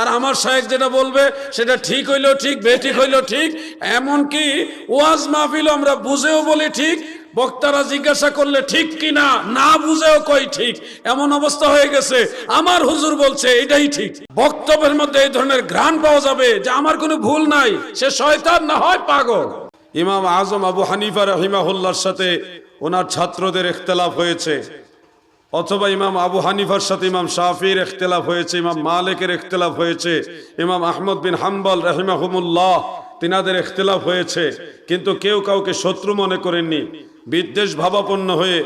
আর আমার সাহেব যেটা বলবে, সেটা ঠিক হইলেও ঠিক, বেঠিক হইলেও ঠিক, এমনকি ওয়াজ মাহফিল আমরা বুঝেও বলি ঠিক, বক্তারা জিজ্ঞাসা করলে ঠিক কি না না বুঝেও কই ঠিক, এমন অবস্থা হয়ে গেছে। আমার হুজুর বলছে, এটাই ঠিক। বক্তব্যের মধ্যে এই ধরনের ঘ্রাণ পাওয়া যাবে যে আমার কোনো ভুল নাই, সে শয়তান না হয় পাগল। ইমাম আজম আবু হানিফা রহিমাহুল্লার সাথে ওনার ছাত্রদের ইখতলাফ হয়েছে। অথবা ইমাম আবু হানিফার সাথে ইমাম শাফির ইখতলাফ হয়েছে, ইমাম মালিকের ইখতলাফ হয়েছে, ইমাম আহমদ বিন হাম্বল রহিমাহুমুল্লাহ তিনাদের ইখতলাফ হয়েছে, কিন্তু কেউ কাউকে শত্রু মনে করেননি। বিদ্বেষ ভাবাপন্ন হয়ে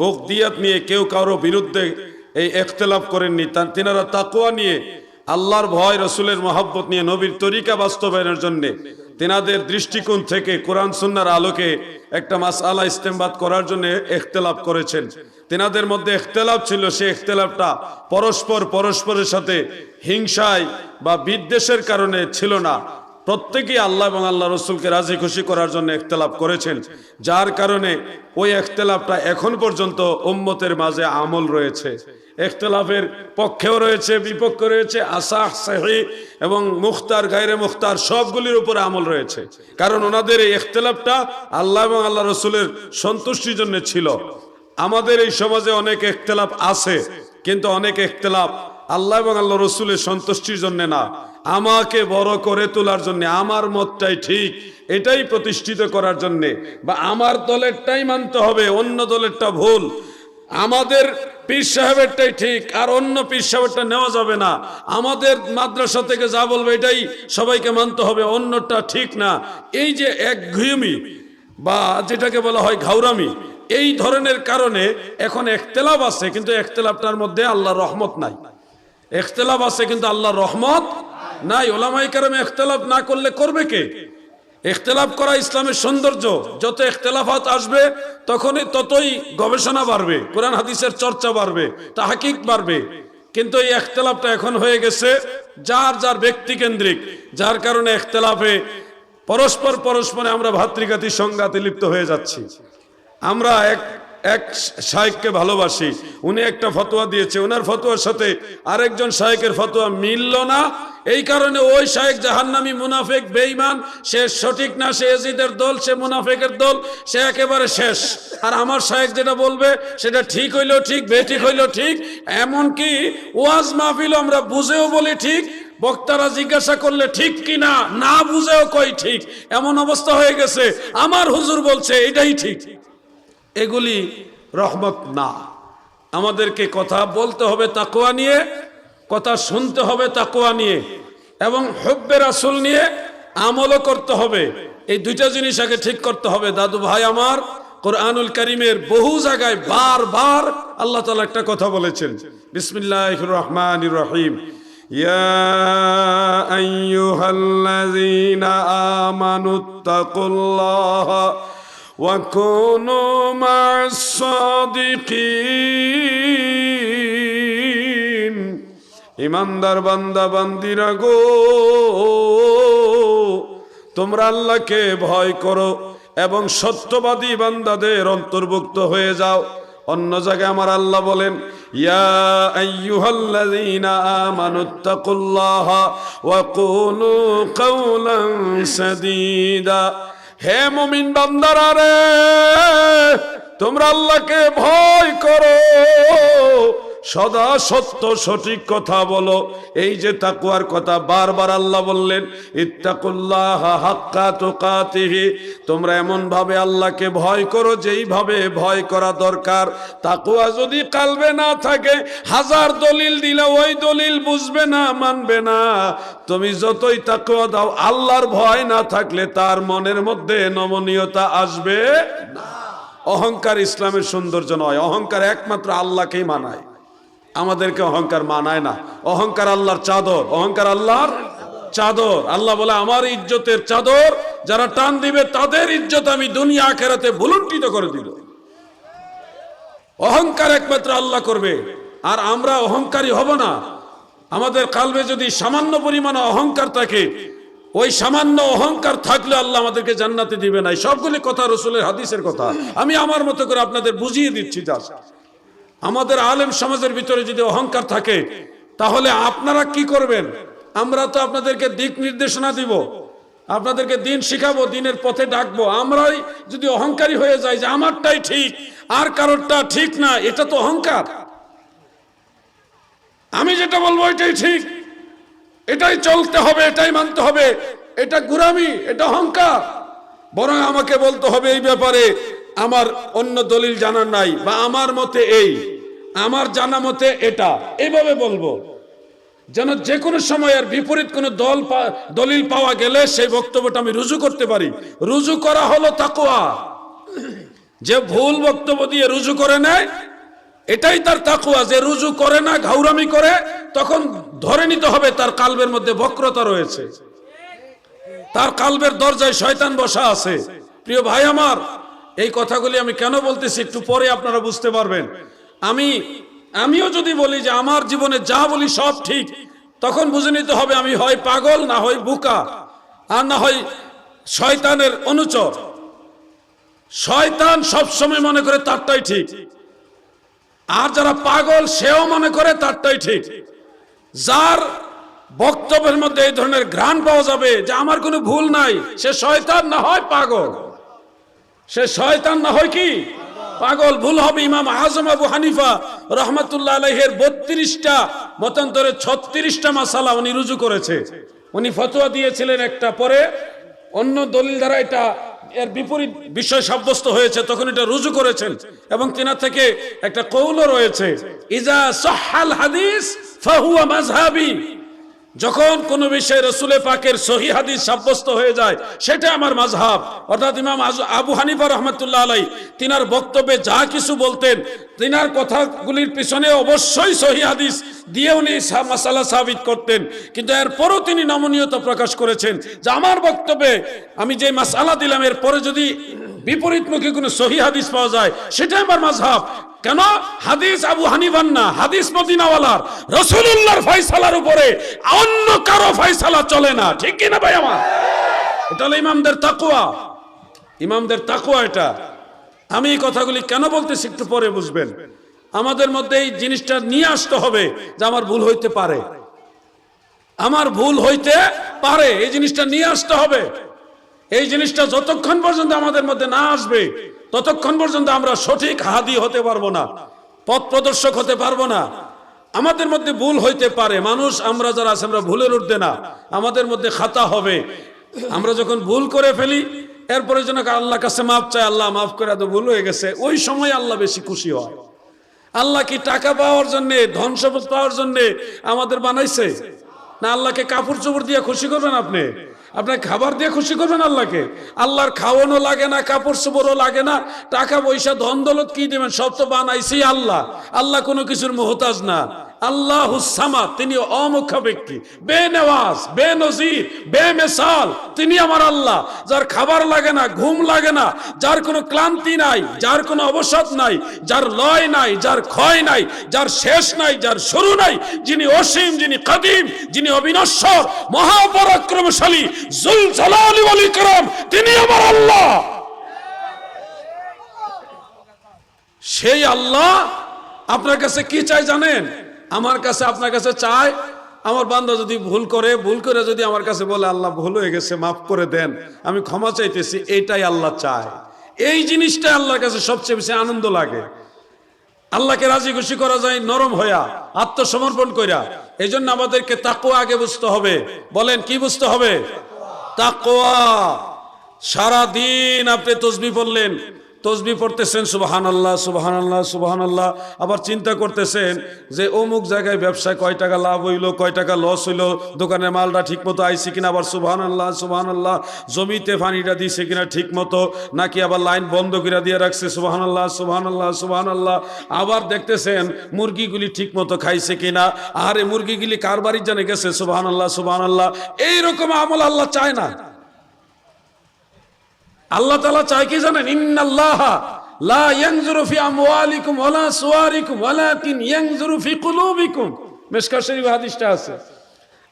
বকদিয়াত নিয়ে কেউ কারও বিরুদ্ধে এই ইখতলাফ করেননি। তিনারা তাকুয়া নিয়ে, আল্লাহর ভয়, রসুলের মহাব্বত নিয়ে নবীর তরিকা বাস্তবায়নের জন্যে তেনাদের দৃষ্টিকোণ থেকে কোরআন সুন্নার আলোকে একটা মাস আলা ইস্তেমবাদ করার জন্য এখতেলাফ করেছেন। তেনাদের মধ্যে এখতেলাফ ছিল সে এখতেলাফটা পরস্পর পরস্পরের সাথে হিংসায় বা বিদ্বেষের কারণে ছিল না। প্রত্যেকেই আল্লাহ এবং আল্লাহ রসুলকে রাজি খুশি করার জন্য এখতেলাফ করেছেন, যার কারণে ওই এখতেলাফটা এখন পর্যন্ত উম্মতের মাঝে আমল রয়েছে। এখতলাফের পক্ষেও রয়েছে বিপক্ষে রয়েছে, আসাহ, সাহি এবং মুখতার, গায়রে মুখতার সবগুলির উপরে আমল রয়েছে। কারণ ওনাদের এই এখতলাফটা আল্লাহ এবং আল্লাহ রসুলের সন্তুষ্টির জন্য ছিল। আমাদের এই সমাজে অনেক এখতলাফ আছে, কিন্তু অনেক এখতলাফ আল্লাহ এবং আল্লাহ রসুলের সন্তুষ্টির জন্য না। আমাকে বড় করে তোলার জন্য, আমার মতটাই ঠিক, এটাই প্রতিষ্ঠিত করার জন্যে। বা আমার দলেরটাই মানতে হবে, অন্য দলেরটা ভুল। আমাদের পীর সাহেবেরটাই ঠিক, আর অন্য পীর সাহেবেরটা নেওয়া যাবে না। আমাদের মাদ্রাসা থেকে যা বলবে, এটাই সবাইকে মানতে হবে, অন্যটা ঠিক না। এই যে এক ঘুয়মি বা যেটাকে বলা হয় ঘাউরামি এই ধরনের কারণে এখন একতেলাপ আছে, কিন্তু একতেলাপটার মধ্যে আল্লাহর রহমত নাই। এখতেলাফ আছে, কিন্তু আল্লাহর রহমত নাই। ওলামাই কারমে এখতেলাফ না করলে করবে কে? এখতেলাফ করা ইসলামের সৌন্দর্য, যত এখতেলাফাত আসবে, তখনই ততই গবেষণা বাড়বে, কোরআন হাদিসের চর্চা বাড়বে, তাহাকিক বাড়বে। কিন্তু এই এখতেলাফটা এখন হয়ে গেছে যার যার ব্যক্তি কেন্দ্রিক যার কারণে এখতেলাফে পরস্পর পরস্পরে আমরা ভাতৃঘাতী সংঘাতে লিপ্ত হয়ে যাচ্ছি। আমরা এক এক শায়েককে ভালোবাসি। উনি একটা ফতোয়া দিয়েছে। ওনার ফতোয়ার সাথে আরেকজন শায়েকের ফতোয়া মিলল না। এই কারণে ওই শায়েক জাহান্নামি মুনাফেক, বেঈমান, সে সঠিক না, সে এজিদের দল, সে মুনাফেকের দল, সে একেবারে শেষ। আর আমার শায়েক যেটা বলবে, সেটা ঠিক হইলেও ঠিক, বেঠিক হইলেও ঠিক। এমনকি ওয়াজ মাহফিল আমরা বুঝেও বলি ঠিক, বক্তারা জিজ্ঞাসা করলে ঠিক কি না না বুঝেও কই ঠিক। এমন অবস্থা হয়ে গেছে। আমার হুজুর বলছে, এটাই ঠিক। এগুলি রহমত না। আমাদেরকে কথা বলতে হবে তাকোয়া নিয়ে, কথা শুনতে হবে তাকোয়া নিয়ে, এবং হব্যের আসল নিয়ে আমলও করতে হবে। এই দুইটা জিনিস আগে ঠিক করতে হবে। দাদু ভাই আমার, কোরআনুল করিমের বহু জায়গায় বারবার আল্লাহ তালা একটা কথা বলেছেন। বিসমিল্লাহ রহমান রহিম। ইয়া আমানুত্তাকুল্লাহ وكونوا مع الصادقين ইমানদার বান্দা বান্দিরা গো তোমরা আল্লাহকে ভয় করো এবং সত্যবাদী বান্দাদের অন্তর্ভুক্ত হয়ে যাও অন্য জায়গায় আমার আল্লাহ বলেন ইয়া হে মুমিন বান্দারা রে তোমরা আল্লাহকে ভয় করো। সদা সত্য সঠিক কথা বলো। এই যে তাকুয়ার কথা বারবার আল্লাহ বললেন, ইত্তাকুল্লাহ হাক্কা তুকাতিহি। তোমরা এমন ভাবে আল্লাহকে ভয় করো, যেইভাবে ভয় করা দরকার। তাকুয়া যদি কালবে না থাকে, হাজার দলিল দিলে ওই দলিল বুঝবে না, মানবে না। তুমি যতই তাকুয়া দাও, আল্লাহর ভয় না থাকলে তার মনের মধ্যে নমনীয়তা আসবে অহংকার ইসলামের সৌন্দর্য নয়, অহংকার একমাত্র আল্লাহকেই মানায়। আমাদেরকে অহংকার মানায় না। অহংকার আল্লাহর চাদর, অহংকার আল্লাহর চাদর। আল্লাহ বলে, আমার ইজ্জতের চাদর, যারা টান দিবে, তাদের ইজ্জত আমি দুনিয়া আখেরাতে ভুলুণ্ঠিত করে দিল অহংকার একমাত্র আল্লাহ করবে, আর আমরা অহংকারী হব না। আমাদের কালবে যদি সামান্য পরিমাণে অহংকার থাকে, ওই সামান্য অহংকার থাকলে আল্লাহ আমাদেরকে জান্নাতে দিবে না। সবগুলি কথা রসুলের হাদিসের কথা। আমি আমার মতো করে আপনাদের বুঝিয়ে দিচ্ছি জাস্ট আমাদের আলেম সমাজের ভিতরে যদি অহংকার থাকে, তাহলে আপনারা কি করবেন? আমরা তো আপনাদেরকে দিক নির্দেশনা দিব। আপনাদেরকে দিন শিখাবো, দিনের পথে ডাকবো। আমরাই যদি অহংকারী হয়ে যাই যে আমারটাই ঠিক, আর কারোরটা ঠিক না, এটা তো অহংকার। আমি যেটা বলব এটাই ঠিক। এটাই চলতে হবে, এটাই মানতে হবে। এটা গুরামি, এটা অহংকার। বরং আমাকে বলতে হবে এই ব্যাপারে, আমার অন্য দলিল জানার নাই, বা আমার মতে এই। আমার জানা মতে এটা। এইভাবে বলব, যেন যে কোনো সময় আর বিপরীত কোনো দল দলিল পাওয়া গেলে সেই বক্তব্যটা আমি রুজু করতে পারি। রুজু করা হলো তাকুয়া যে ভুল বক্তব্য দিয়ে রুজু করে নেয়, এটাই তার তাকুয়া যে রুজু করে না, ঘাউরামি করে, তখন ধরে নিতে হবে তার কালবের মধ্যে বক্রতা রয়েছে। তার কালবের দরজায় শয়তান বসা আছে। প্রিয় ভাই আমার, এই কথাগুলি আমি কেন বলতেছি একটু পরে আপনারা বুঝতে পারবেন। আমি, আমিও যদি বলি যে আমার জীবনে যা বলি সব ঠিক, তখন বুঝে নিতে হবে আমি হয় পাগল না হয় বুকা, আর না হয় শয়তানের অনুচর। শয়তান সবসময় মনে করে তারটাই ঠিক। আর যারা পাগল, সেও মনে করে তারটাই ঠিক। যার বক্তব্যের মধ্যে এই ধরনের ঘ্রাণ পাওয়া যাবে যে আমার কোনো ভুল নাই, সে শয়তান না হয় পাগল। সে শয়তান না হয় কি? পাগল, ভুল হবে। ইমাম আজম আবু হানিফা রহমতুল্লাহ আলহের বত্রিশটা, মতান্তরে ছত্রিশটা মাসালা উনি রুজু করেছে। উনি ফতোয়া দিয়েছিলেন একটা পরে, অন্য দলিল দ্বারা এটা এর বিপরীত বিষয় সাব্যস্ত হয়েছে, তখন এটা রুজু করেছেন। এবং তিনার থেকে একটা কৌলও রয়েছে। ইজা সহাল হাদিস, ফাহুয়া মাজহাবি যখন কোন বিষয়ে রসুলে পাকের সহি হাদিস সাব্যস্ত হয়ে যায়, সেটা আমার মাঝহাব অর্থাৎ ইমাম আবু হানিফা রহমতুল্লাহ আলাই, তিনার বক্তব্যে যা কিছু বলতেন, তিনার কথাগুলির পিছনে অবশ্যই সহি হাদিস দিয়ে উনি মাসালা সাবিত করতেন। কিন্তু এরপরও তিনি নমনীয়তা প্রকাশ করেছেন যে আমার বক্তব্যে আমি যে মাসালা দিলাম, এরপরে যদি বিপরীতমুখী কোনো সহি হাদিস পাওয়া যায় সেটা আমার মাঝহাব কেন? হাদিস আবু হানিফান না, হাদিস মদিনাওয়ালার। রসুল্লাহর ফয়সালার উপরে অন্য কারও ফয়সালা চলে না। ঠিক কিনা ভাই আমার? এটা হলো ইমামদের তাকুয়া ইমামদের তাকুয়া এটা। আমি এই কথাগুলি কেন বলতেছি একটু পরে বুঝবেন। আমাদের মধ্যে এই জিনিসটা নিয়ে আসতে হবে যে আমার ভুল হইতে পারে। আমার ভুল হইতে পারে, এই জিনিসটা নিয়ে আসতে হবে। এই জিনিসটা যতক্ষণ পর্যন্ত আমাদের মধ্যে না আসবে, ততক্ষণ পর্যন্ত আমরা সঠিক হাদি হতে পারব না, পথ প্রদর্শক হতে পারব না। আমাদের মধ্যে ভুল হইতে পারে। মানুষ, আমরা যারা আছে, আমরা ভুলের উঠতে না। আমাদের মধ্যে খাতা হবে। আমরা যখন ভুল করে ফেলি, এরপরে যেন আল্লাহ কাছে মাফ চাই আল্লাহ মাফ করে, এত ভুল হয়ে গেছে। ওই সময় আল্লাহ বেশি খুশি হয়। আল্লাহ কি টাকা পাওয়ার জন্য, ধন সম্পদ পাওয়ার জন্য আমাদের বানাইছে? না আল্লাহকে কাপড় চোপড় দিয়ে খুশি করবেন আপনি? আপনার খাবার দিয়ে খুশি করবেন আল্লাহকে। আল্লাহর খাওয়ানো লাগে না, কাপড় চোপড়ও লাগে না, টাকা পয়সা, ধন দৌলত কি দেবেন? সব তো বানাইছি আল্লাহ। আল্লাহ কোনো কিছুর মোহতাজ না। আল্লাহ হুসামা তিনি অমুখ্য ব্যক্তি। বে নেওয়াজ, বে নজির, বে মেসাল, তিনি আমার আল্লাহ। যার খাবার লাগে না, ঘুম লাগে না, যার কোনো ক্লান্তি নাই, যার কোনো অবসাদ নাই, যার লয় নাই, যার ক্ষয় নাই, যার শেষ নাই, যার শুরু নাই, যিনি অসীম, যিনি কাদিম, যিনি অবিনশ্বর, মহাপরাক্রমশালী জুল জালালি ওয়াল ইকরাম তিনি আমার আল্লাহ। সেই আল্লাহ আপনার কাছে কি চাই জানেন? আমার কাছে, আপনার কাছে চায়, আমার বান্দা যদি ভুল করে ভুল করে যদি আমার কাছে বলে, আল্লাহ, ভুল হয়ে গেছে, মাফ করে দেন, আমি ক্ষমা চাইতেছি এইটাই আল্লাহ চায়। এই জিনিসটা আল্লাহর কাছে সবচেয়ে বেশি আনন্দ লাগে। আল্লাহকে রাজি খুশি করা যায় নরম হইয়া, আত্মসমর্পণ কইরা। এই জন্য আমাদেরকে তাকুয়া আগে বুঝতে হবে। বলেন, কি বুঝতে হবে? তাকুয়া সারা দিন আপনি তসবি পড়লেন তসবি পড়তেছেন সুবাহান আল্লাহ সুবাহান আল্লাহ সুবাহান আল্লাহ আবার চিন্তা করতেছেন যে, অমুক জায়গায় ব্যবসায় কয় টাকা লাভ হইল, কয় টাকা লস হইল, দোকানের মালটা ঠিক মতো আইসি কিনা, আবার সুবাহান আল্লাহ সুবাহান আল্লাহ জমিতে পানিটা দিছে কিনা ঠিক মতো নাকি আবার লাইন বন্ধ করে দিয়ে রাখছে সুবাহান আল্লাহ সুবাহান আল্লাহ সুবাহান আল্লাহ আবার দেখতেছেন, মুরগিগুলি ঠিক মতো খাইছে কিনা আর মুরগিগুলি কার বাড়ির জানে গেছে সুবাহান আল্লাহ সুবাহান আল্লাহ এইরকম আমল আল্লাহ চায় না। আল্লাহ তালা চায় কি জানেন? ইন্নাল্লাহ লা আছে।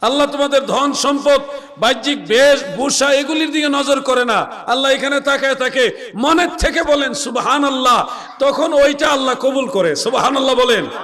আল্লাহ তোমাদের ধন, সম্পদ, বাহ্যিক বেশ ভূষা এগুলির দিকে নজর করে না। আল্লাহ এখানে তাকায় তাকে মনের থেকে বলেন সুবহান আল্লাহ তখন ওইটা আল্লাহ কবুল করে। সুবহান আল্লাহ বলেন।